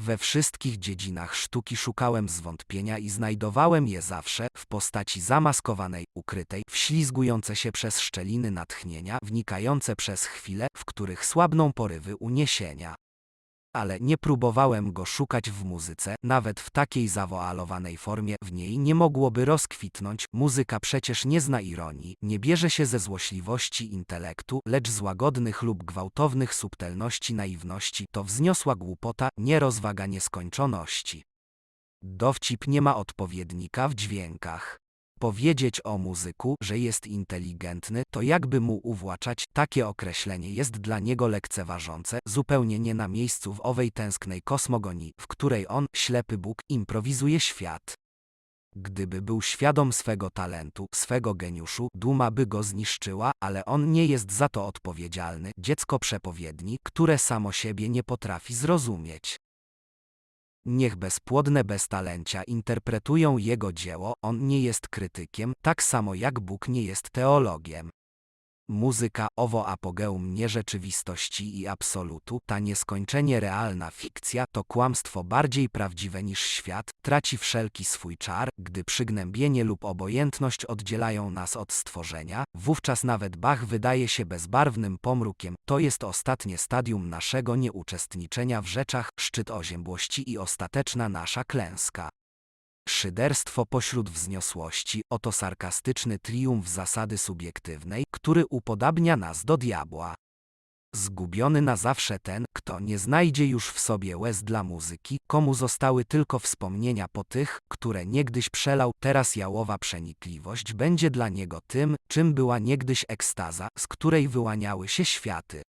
We wszystkich dziedzinach sztuki szukałem zwątpienia i znajdowałem je zawsze w postaci zamaskowanej, ukrytej, wślizgujące się przez szczeliny natchnienia, wnikające przez chwile, w których słabną porywy uniesienia. Ale nie próbowałem go szukać w muzyce, nawet w takiej zawoalowanej formie, w niej nie mogłoby rozkwitnąć. Muzyka przecież nie zna ironii, nie bierze się ze złośliwości intelektu, lecz z łagodnych lub gwałtownych subtelności naiwności, to wzniosła głupota, nie rozwaga nieskończoności. Dowcip nie ma odpowiednika w dźwiękach. Powiedzieć o muzyku, że jest inteligentny, to jakby mu uwłaczać, takie określenie jest dla niego lekceważące, zupełnie nie na miejscu w owej tęsknej kosmogonii, w której on, ślepy Bóg, improwizuje świat. Gdyby był świadom swego talentu, swego geniuszu, duma by go zniszczyła, ale on nie jest za to odpowiedzialny, dziecko przepowiedni, które samo siebie nie potrafi zrozumieć. Niech bezpłodne beztalencia interpretują jego dzieło, on nie jest krytykiem, tak samo jak Bóg nie jest teologiem. Muzyka, owo apogeum nierzeczywistości i absolutu, ta nieskończenie realna fikcja, to kłamstwo bardziej prawdziwe niż świat, traci wszelki swój czar, gdy przygnębienie lub obojętność oddzielają nas od stworzenia, wówczas nawet Bach wydaje się bezbarwnym pomrukiem, to jest ostatnie stadium naszego nieuczestniczenia w rzeczach, szczyt oziębłości i ostateczna nasza klęska. Szyderstwo pośród wzniosłości, oto sarkastyczny triumf zasady subiektywnej, który upodabnia nas do diabła. Zgubiony na zawsze ten, kto nie znajdzie już w sobie łez dla muzyki, komu zostały tylko wspomnienia po tych, które niegdyś przelał, teraz jałowa przenikliwość będzie dla niego tym, czym była niegdyś ekstaza, z której wyłaniały się światy.